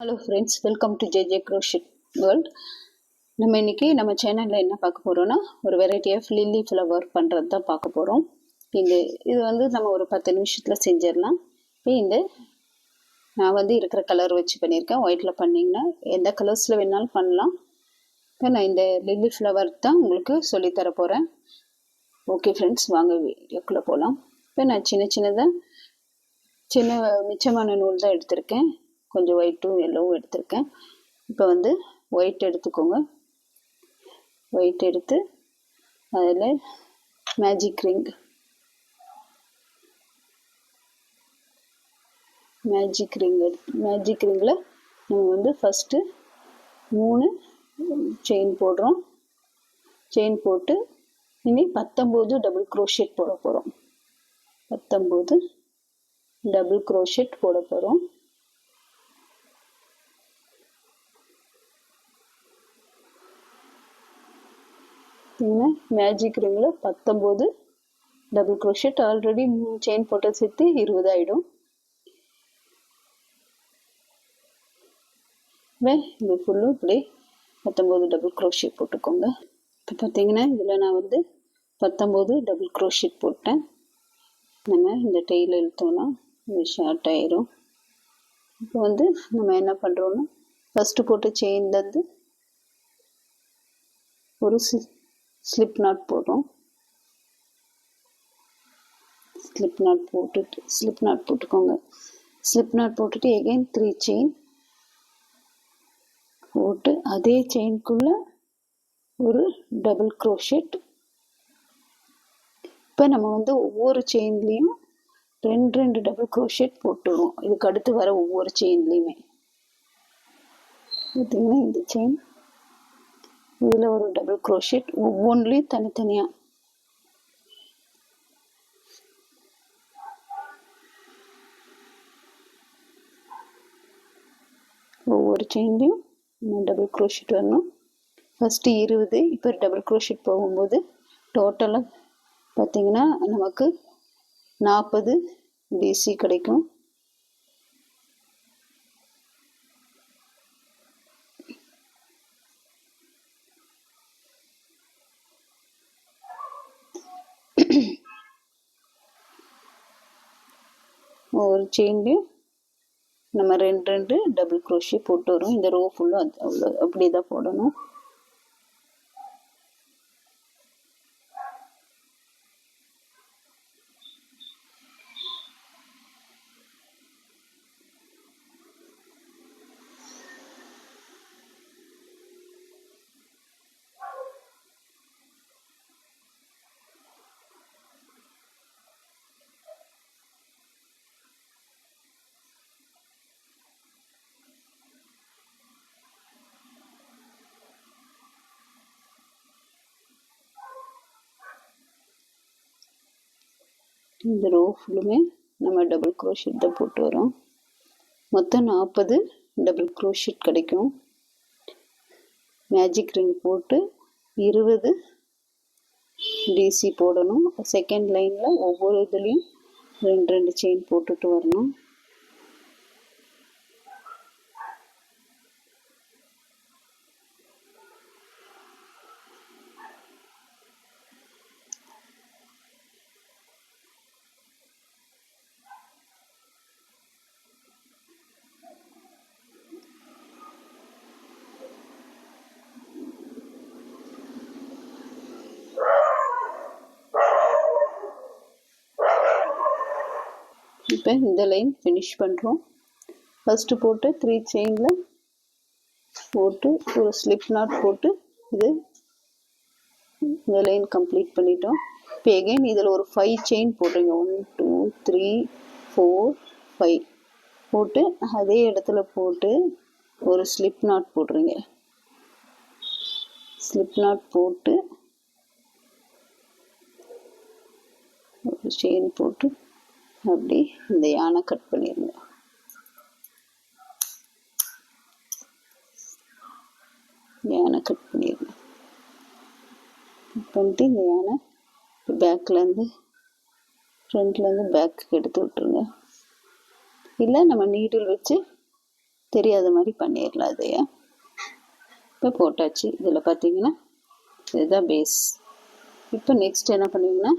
Hello friends welcome to J J crochet world நம்ம இன்றைக்கி நம்ம சேனலில் என்ன பார்க்க போகிறோன்னா ஒரு வெரைட்டி ஆஃப் லில்லி ஃப்ளவர் பண்ணுறது தான் பார்க்க போகிறோம் இந்த இது வந்து நம்ம ஒரு பத்து நிமிஷத்தில் செஞ்சிடலாம். இப்போ இந்த நான் வந்து இருக்கிற கலர் வச்சு பண்ணியிருக்கேன். ஒயிட்டில் பண்ணிங்கன்னா எந்த கலர்ஸில் வேணாலும் பண்ணலாம். இப்போ நான் இந்த லில்லி ஃப்ளவர் தான் உங்களுக்கு சொல்லித்தர போகிறேன் ஓகே ஃப்ரெண்ட்ஸ் வாங்க வீடியோக்குள்ளே போகலாம் இப்போ நான் சின்ன சின்னதாக சின்ன மிச்சமான நூல் தான் எடுத்திருக்கேன். கொஞ்சம் ஒயிட்டும் எல்லோவும் எடுத்திருக்கேன். இப்போ வந்து ஒயிட் எடுத்துக்கோங்க. ஒயிட் எடுத்து அதில் மேஜிக் ரிங் மேஜிக் ரிங் எடுத்து மேஜிக் ரிங்கில் நம்ம வந்து ஃபஸ்ட்டு மூணு செயின் போடுறோம். செயின் போட்டு இனி பத்தொம்போது டபுள் க்ரோஷெட் போட போகிறோம் பத்தொம்போது டபுள் க்ரோஷெட் போட போகிறோம் இங்கே மேஜிக் ரிங்கில் பத்தொம்போது. டபுள் க்ரோஷெட் ஆல்ரெடி செயின் போட்ட சேர்த்து இருபது ஆகிடும் இது ஃபுல்லும் இப்படி பத்தொம்போது டபுள் க்ரோஷெட் போட்டுக்கோங்க. இப்போ பார்த்தீங்கன்னா இதில் நான் வந்து பத்தொம்போது டபுள் க்ரோஷெட் போட்டேன். நம்ம இந்த டெய்ல் இழுத்தோம்னா இது ஷார்ட் ஆயிரும். இப்போ வந்து நம்ம என்ன பண்ணுறோன்னா ஃபஸ்ட்டு போட்ட செயின்லேருந்து ஒரு சி ஸ்லிப் நாட் போடுறோம் ஸ்லிப் நாட் போட்டுட்டு ஸ்லிப் நாட் போட்டுக்கோங்க. ஸ்லிப் நாட் போட்டுட்டு எகைன் த்ரீ செயின் போட்டு அதே செயின்குள்ளே ஒரு டபுள் க்ரோஷெட் இப்போ நம்ம வந்து ஒவ்வொரு செயின்லேயும் ரெண்டு ரெண்டு டபுள் க்ரோஷெட் போட்டுருவோம். இதுக்கு அடுத்து வர ஒவ்வொரு செயின்லேயுமே பார்த்தீங்கன்னா இந்த செயின் இதில் ஒரு டபுள் க்ரோஷெட் ஒவ்வொன்றுலேயும் தனித்தனியாக ஒவ்வொரு செயின்லேயும் டபுள் க்ரோஷெட் வரணும். ஃபஸ்ட்டு இருபது இப்போ டபுள் க்ரோஷெட் போகும்போது டோட்டலாக பார்த்திங்கன்னா நமக்கு நாற்பது டிசி கிடைக்கும். ஒரு செயின்லேயும் நம்ம ரெண்டு ரெண்டு டபுள் க்ரோஷி போட்டு வரும். இந்த ரோ ஃபுல்லும் அது அவ்வளோ அப்படி தான் போடணும். இந்த ரோ ஃபுல்லுமே நம்ம டபுள் க்ரோஷெட் தான் போட்டு வரோம். மொத்தம் நாற்பது டபுள் க்ரோஷெட் கிடைக்கும். மேஜிக் ரிங் போட்டு இருபது டிசி போடணும். செகண்ட் லைனில் ஒவ்வொரு இதுலேயும் ரெண்டு ரெண்டு செயின் போட்டுட்டு வரணும். இப்போ இந்த லைன் ஃபினிஷ் பண்ணுறோம் ஃபஸ்ட்டு போட்டு த்ரீ செயினில் போட்டு ஒரு ஸ்லிப் நாட் போட்டு இது இந்த லைன் கம்ப்ளீட் பண்ணிட்டோம். இப்போ எகெயின் இதில் ஒரு ஃபைவ் செயின் போட்டுங்க one two three four five போட்டு அதே இடத்துல போட்டு ஒரு ஸ்லிப் நாட் போடுறீங்க. ஸ்லிப் நாட் போட்டு ஒரு செயின் போட்டு அப்படி இந்த யானை கட் பண்ணிடுங்க யானை கட் பண்ணிடுங்க பண்ணிட்டு இந்த யானை பேக்லேருந்து ஃப்ரண்ட்லேருந்து பேக்கு எடுத்து விட்டுருங்க. இல்லை நம்ம நீடில் வச்சு தெரியாத மாதிரி பண்ணிடலாம் அதையே இப்போ போட்டாச்சு. இதில் பார்த்தீங்கன்னா இதுதான் பேஸ் இப்போ நெக்ஸ்ட் என்ன பண்ணுவீங்கன்னா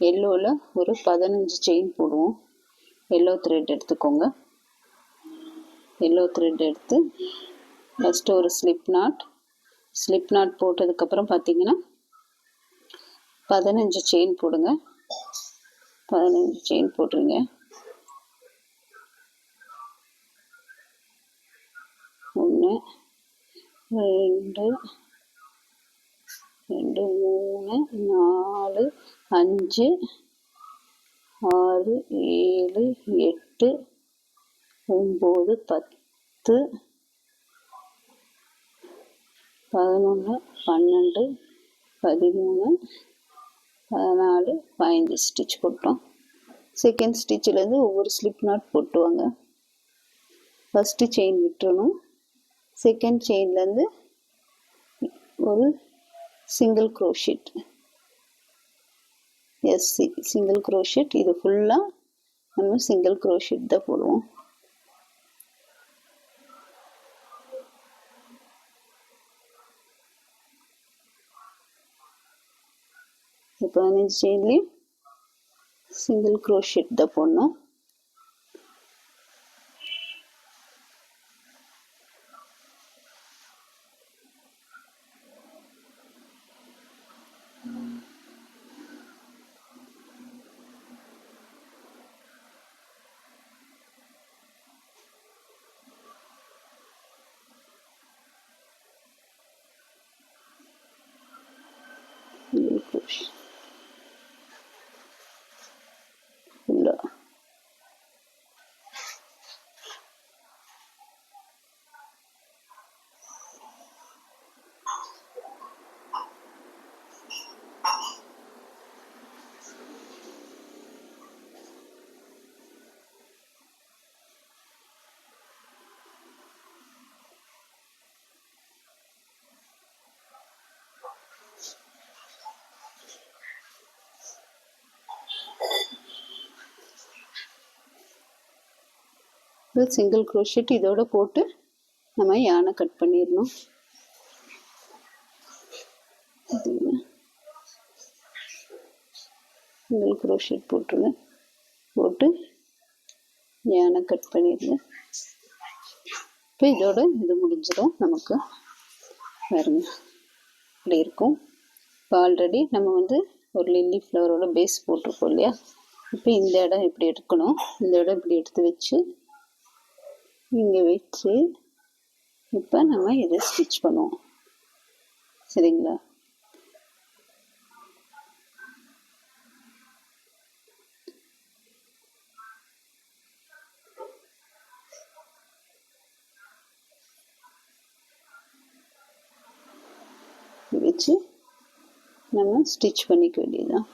எல்லோவில் ஒரு பதினஞ்சு செயின் போடுவோம். எல்லோ த்ரெட் எடுத்துக்கோங்க. எல்லோ த்ரெட் எடுத்து ஃபஸ்ட்டு ஒரு ஸ்லிப் நாட் ஸ்லிப் நாட் போட்டதுக்கப்புறம் பார்த்தீங்கன்னா பதினஞ்சு செயின் போடுங்க. பதினஞ்சு செயின் போட்டுருங்க ஒன்று ரெண்டு ரெண்டு மூணு நாலு அஞ்சு ஆறு ஏழு எட்டு ஒம்பது பத்து பதினொன்று பன்னெண்டு பதிமூணு பதினாலு பதினஞ்சு ஸ்டிச் போட்டோம். செகண்ட் ஸ்டிச்சிலேருந்து ஒவ்வொரு ஸ்லிப் நாட் போட்டுவாங்க. ஃபஸ்ட்டு செயின் விட்டுறணும். செகண்ட் செயின்லேருந்து ஒரு சிங்கிள் க்ரோஷிட் எஸ் சிங்கிள் க்ரோஷிட் இது ஃபுல்லாக நம்ம சிங்கிள் க்ரோஷிட் தான் போடுவோம். பதினஞ்சு செயின்லேயும் சிங்கிள் க்ரோஷிட் தான் போடணும். cruz. இது சிங்கிள் க்ரோஷெட் இதோட போட்டு நம்ம யானை கட் பண்ணிடணும். சிங்கிள் க்ரோஷெட் போட்டுருங்க. போட்டு யானை கட் பண்ணிடுங்க. இப்போ இதோட இது முடிஞ்சிடும். நமக்கு பாருங்க. இப்படி இருக்கும். இப்போ ஆல்ரெடி நம்ம வந்து ஒரு லில்லி ஃப்ளவரோட பேஸ் போட்டிருக்கோம் இல்லையா? இப்போ இந்த இடம் இப்படி எடுக்கணும். இந்த இடம் இப்படி எடுத்து வச்சு இங்கே வச்சு இப்போ நம்ம இதை ஸ்டிச் பண்ணுவோம். சரிங்களா? வச்சு நம்ம ஸ்டிச் பண்ணிக்க வேண்டியதுதான்.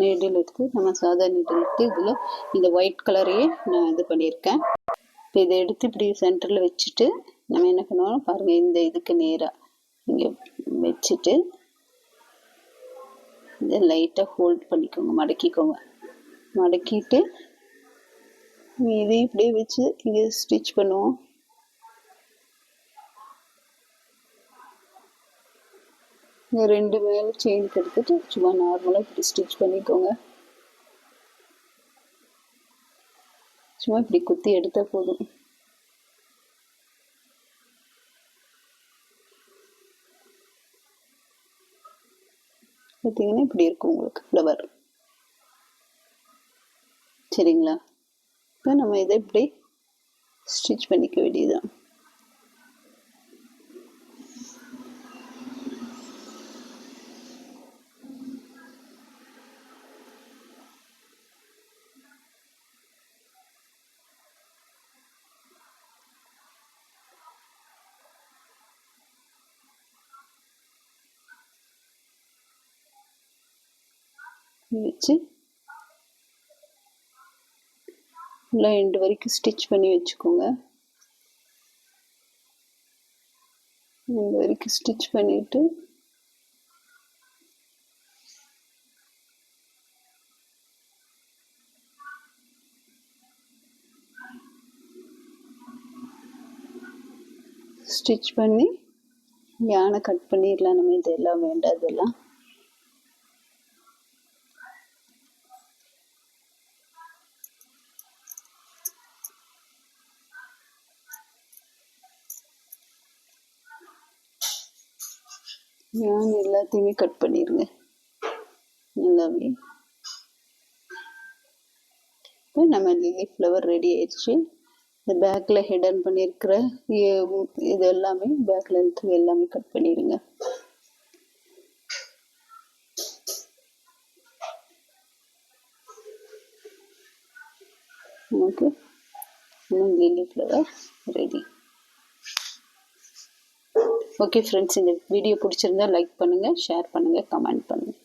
நீடில் எடுத்து நம்ம சாதா நீடில் எடுத்து இதில் இந்த ஒயிட் கலரையே நான் இது பண்ணியிருக்கேன். இப்போ இதை எடுத்து இப்படி சென்டரில் வச்சுட்டு நம்ம என்ன பண்ணுவோம்? பாருங்கள் இந்த இதுக்கு நேராக இங்கே வச்சுட்டு இதை லைட்டாக ஹோல்ட் பண்ணிக்கோங்க மடக்கிக்கோங்க. மடக்கிட்டு இதையும் இப்படியே வச்சு இங்கே ஸ்டிச் பண்ணுவோம். இந்த ரெண்டு மேலே செயின் எடுத்துட்டு சும்மா நார்மலாக இப்படி ஸ்டிச் பண்ணிக்கோங்க. சும்மா இப்படி குத்தி எடுத்தால் போதும். பார்த்தீங்கன்னா இப்படி இருக்கும் உங்களுக்கு ஃப்ளவர் சரிங்களா? இப்போ நம்ம இதை இப்படி ஸ்டிச் பண்ணிக்க வேண்டியதுதான். வச்சு ஃபுல்லாக எண்டு வரைக்கும் ஸ்டிச் பண்ணி வச்சுக்கோங்க. எண்டு வரைக்கும் ஸ்டிச் பண்ணிவிட்டு ஸ்டிச் பண்ணி யானை கட் பண்ணிடலாம் நம்ம இதெல்லாம் வேண்டாதெல்லாம் நான் எல்லாத்தையுமே கட் பண்ணிடுங்க நல்லாவே இப்போ நம்ம லில்லி ஃப்ளவர் ரெடி ஆயிடுச்சு. இந்த பேக்கில் ஹெடன் பண்ணியிருக்கிற இது எல்லாமே பேக்கில் இருந்து எல்லாமே கட் பண்ணிடுங்க. Okay. Lily flower ready okay friends இந்த வீடியோ பிடிச்சிருந்தா லைக் பண்ணுங்கள் ஷேர் பண்ணுங்கள் கமெண்ட் பண்ணுங்கள்